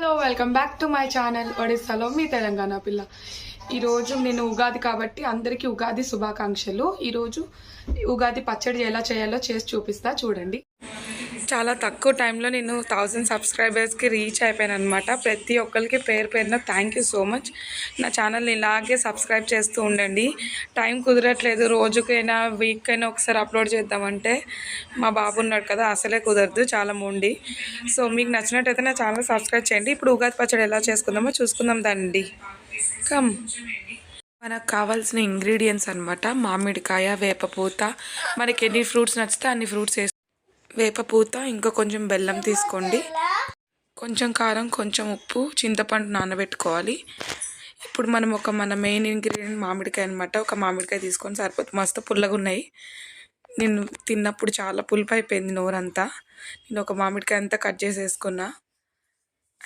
Hello welcome back to my channel ఒడిస్సాలో మీ తెలంగాణ పిల్ల. ఈరోజు నేను ఉగాది కాబట్టి అందరికీ ఉగాది శుభాకాంక్షలు. ఈరోజు ఉగాది పచ్చడి ఎలా చేయాలో చేసి చూపిస్తా. చూడండి. చాలా తక్కువ టైంలో నేను థౌజండ్ సబ్స్క్రైబర్స్కి రీచ్ అయిపోయాను అనమాట ప్రతి ఒక్కరికి పేరు పేరున థ్యాంక్ యూ సో మచ్ నా ఛానల్ని ఇలాగే సబ్స్క్రైబ్ చేస్తూ ఉండండి. టైం కుదరట్లేదు. రోజుకైనా వీక్ అయినా ఒకసారి అప్లోడ్ చేద్దామంటే మా బాబు ఉన్నాడు కదా అసలే కుదరదు. చాలా మొండి. సో మీకు నచ్చినట్టయితే నా ఛానల్ సబ్స్క్రైబ్ చేయండి. ఇప్పుడు ఉగాది పచ్చడి ఎలా చేసుకుందామో చూసుకుందాం దాన్ని కమ్ మనకు కావాల్సిన ఇంగ్రీడియంట్స్ అనమాట మామిడికాయ వేపపూత. మనకి ఎన్ని ఫ్రూట్స్ నచ్చితే అన్ని ఫ్రూట్స్ వేసి వేపపూత ఇంకా కొంచెం బెల్లం తీసుకోండి. కొంచెం కారం కొంచెం ఉప్పు చింతపండు నానబెట్టుకోవాలి. ఇప్పుడు మనం ఒక మన మెయిన్ ఇంగ్రీడియంట్ మామిడికాయ అనమాట ఒక మామిడికాయ తీసుకొని సరిపోతుంది. మస్తు పుల్లగా ఉన్నాయి నేను తిన్నప్పుడు చాలా పులుపు అయిపోయింది నోరంతా. నేను ఒక మామిడికాయ అంతా కట్ చేసేసుకున్నా.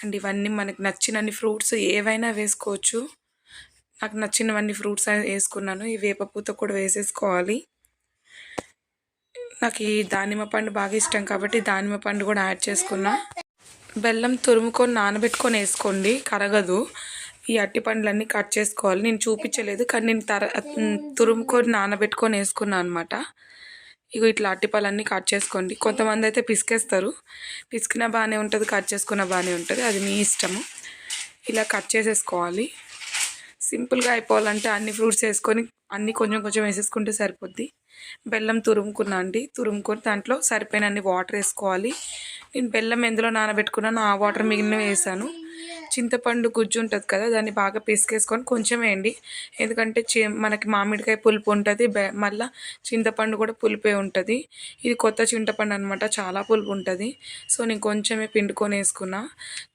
అండ్ ఇవన్నీ మనకు నచ్చినన్ని ఫ్రూట్స్ ఏవైనా వేసుకోవచ్చు. నాకు నచ్చినవన్నీ ఫ్రూట్స్ వేసుకున్నాను. ఈ వేపపూత కూడా వేసేసుకోవాలి. నాకు ఈ దానిమ్మ పండు బాగా ఇష్టం కాబట్టి దానిమ్మ పండు కూడా యాడ్ చేసుకున్నా. బెల్లం తురుముకొని నానబెట్టుకొని వేసుకోండి కరగదు. ఈ అట్టి పండ్లన్నీ కట్ చేసుకోవాలి. నేను చూపించలేదు కానీ నేను తర తురుముకొని నానబెట్టుకొని వేసుకున్నాను అనమాట ఇగో ఇట్లా అట్టిపళ్ళన్నీ కట్ చేసుకోండి. కొంతమంది అయితే పిసికేస్తారు. పిసికినా బాగానే ఉంటుంది కట్ చేసుకున్న బాగానే ఉంటుంది. అది మీ ఇష్టము. ఇలా కట్ చేసేసుకోవాలి. సింపుల్గా అయిపోవాలంటే అన్ని ఫ్రూట్స్ వేసుకొని అన్నీ కొంచెం కొంచెం వేసేసుకుంటే సరిపోద్ది. బెల్లం తురుముకున్నా అండి. తురుముకొని దాంట్లో సరిపోయినన్ని వాటర్ వేసుకోవాలి. నేను బెల్లం ఎందులో నానబెట్టుకున్నాను ఆ వాటర్ మిగిలిన వేసాను. చింతపండు గుజ్జు ఉంటుంది కదా దాన్ని బాగా పిసికేసుకొని కొంచెం వేయండి. ఎందుకంటే చి మనకి మామిడికాయ పులుపు ఉంటుంది బె మళ్ళీ చింతపండు కూడా పులిపే ఉంటుంది. ఇది కొత్త చింతపండు అనమాట చాలా పులుపు ఉంటుంది. సో నేను కొంచెమే పిండుకొని వేసుకున్నా.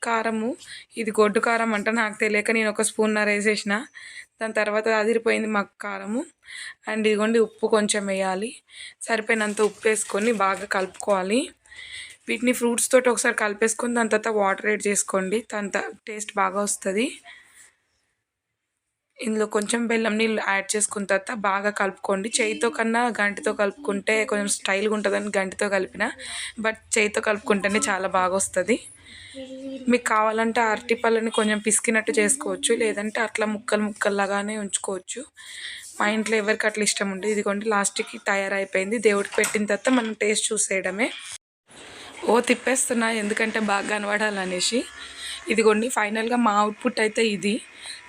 కారము ఇది గొడ్డు కారం అంట నాకు తెలియక నేను ఒక స్పూన్నర వేసేసిన. దాని తర్వాత అదిరిపోయింది మాకు కారము. అండ్ ఇదిగోండి ఉప్పు కొంచెం వేయాలి. సరిపోయినంత ఉప్పు వేసుకొని బాగా కలుపుకోవాలి. వీటిని ఫ్రూట్స్ తోటి ఒకసారి కలిపేసుకొని దాని తర్వాత వాటర్ యాడ్ చేసుకోండి. దాని టేస్ట్ బాగా వస్తుంది. ఇందులో కొంచెం బెల్లం నీళ్ళు యాడ్ చేసుకున్న తర్వాత బాగా కలుపుకోండి. చేయితో కన్నా గంటితో కలుపుకుంటే కొంచెం స్టైల్గా ఉంటుందని గంటితో కలిపిన బట్ చేయితో కలుపుకుంటేనే చాలా బాగా వస్తుంది. మీకు కావాలంటే అరటి పళ్ళని కొంచెం పిసికినట్టు చేసుకోవచ్చు లేదంటే అట్లా ముక్కలు ముక్కల్లాగానే ఉంచుకోవచ్చు. మా ఇంట్లో ఎవరికి అట్లా ఇష్టం ఉండదు. ఇదిగోండి లాస్ట్కి తయారైపోయింది. దేవుడికి పెట్టిన తర్వాత మనం టేస్ట్ చూసేయడమే. ఓ తిప్పేస్తున్నా ఎందుకంటే బాగా కనబడాలనేసి. ఇదిగోండి ఫైనల్గా మా అవుట్పుట్ అయితే ఇది.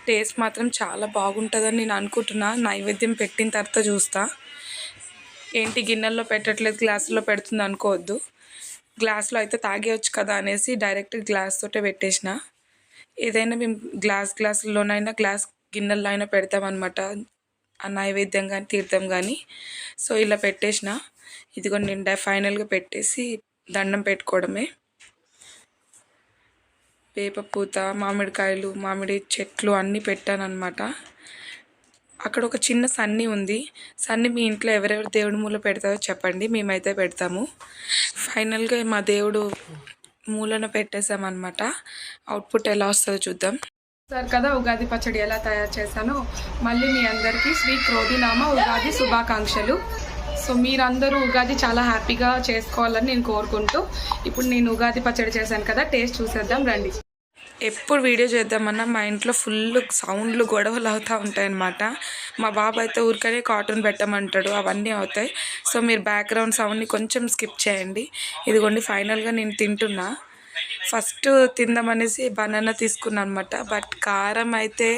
టేస్ట్ మాత్రం చాలా బాగుంటుందని నేను అనుకుంటున్నా. నైవేద్యం పెట్టిన తర్వాత చూస్తా. ఏంటి గిన్నెల్లో పెట్టట్లేదు గ్లాసులో పెడుతుంది అనుకోవద్దు. గ్లాస్లో అయితే తాగేయచ్చు కదా అనేసి డైరెక్ట్ గ్లాస్ తోటే పెట్టేసిన. ఏదైనా మేము గ్లాస్ గ్లాసుల్లోనైనా గ్లాస్ గిన్నెల్లో అయినా పెడతామన్నమాట. ఆ నైవేద్యం కానీ తీర్థం కానీ సో ఇలా పెట్టేసిన. ఇదిగో నేను ఫైనల్గా పెట్టేసి దండం పెట్టుకోవడమే. వేపపూత మామిడికాయలు మామిడి చెట్లు అన్నీ పెట్టాను అనమాట అక్కడ ఒక చిన్న సన్ని ఉంది. సన్ని మీ ఇంట్లో ఎవరెవరు దేవుడి మూల పెడతారో చెప్పండి. మేమైతే పెడతాము. ఫైనల్గా మా దేవుడు మూలన పెట్టేసామన్నమాట అవుట్పుట్ ఎలా వస్తుందో చూద్దాం. సార్ కదా ఉగాది పచ్చడి ఎలా తయారు చేశానో. మళ్ళీ మీ అందరికీ శ్రీ క్రోధినామ ఉగాది శుభాకాంక్షలు. సో మీరందరూ ఉగాది చాలా హ్యాపీగా చేసుకోవాలని నేను కోరుకుంటూ ఇప్పుడు నేను ఉగాది పచ్చడి చేశాను కదా టేస్ట్ చూసేద్దాం రండి. ఎప్పుడు వీడియో చేద్దామన్నా మా ఇంట్లో ఫుల్ సౌండ్లు గొడవలు అవుతూ ఉంటాయన్నమాట. మా బాబు అయితే ఊరికనే కార్టూన్ పెట్టమంటాడు అవన్నీ అవుతాయి. సో మీరు బ్యాక్గ్రౌండ్ సౌండ్ని కొంచెం స్కిప్ చేయండి. ఇదిగోండి ఫైనల్గా నేను తింటున్నా. ఫస్ట్ తిందామనేసి బనానా తీసుకున్నాను అనమాట బట్ కారం అయితే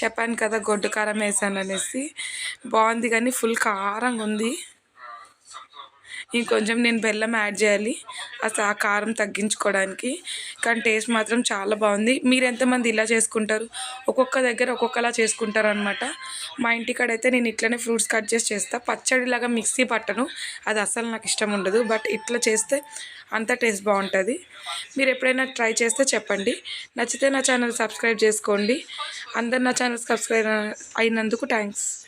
చెప్పాను కదా గొడ్డు కారం వేసాను అనేసి బాగుంది కానీ ఫుల్ కారంగా ఉంది ఇంకొంచెం నేను బెల్లం యాడ్ చేయాలి. అసలు ఆ కారం తగ్గించుకోవడానికి. కానీ టేస్ట్ మాత్రం చాలా బాగుంది. మీరు ఎంతమంది ఇలా చేసుకుంటారు? ఒక్కొక్క దగ్గర ఒక్కొక్కలా చేసుకుంటారు అనమాట మా ఇంటికాడైతే అయితే నేను ఇట్లనే ఫ్రూట్స్ కట్ చేసి చేస్తాను పచ్చడిలాగా మిక్సీ పట్టను. అది అసలు నాకు ఇష్టం ఉండదు. బట్ ఇట్లా చేస్తే అంత టేస్ట్ బాగుంటుంది. మీరు ఎప్పుడైనా ట్రై చేస్తే చెప్పండి. నచ్చితే నా ఛానల్ సబ్స్క్రైబ్ చేసుకోండి. అందరు నా ఛానల్ సబ్స్క్రైబ్ అయినందుకు థ్యాంక్స్.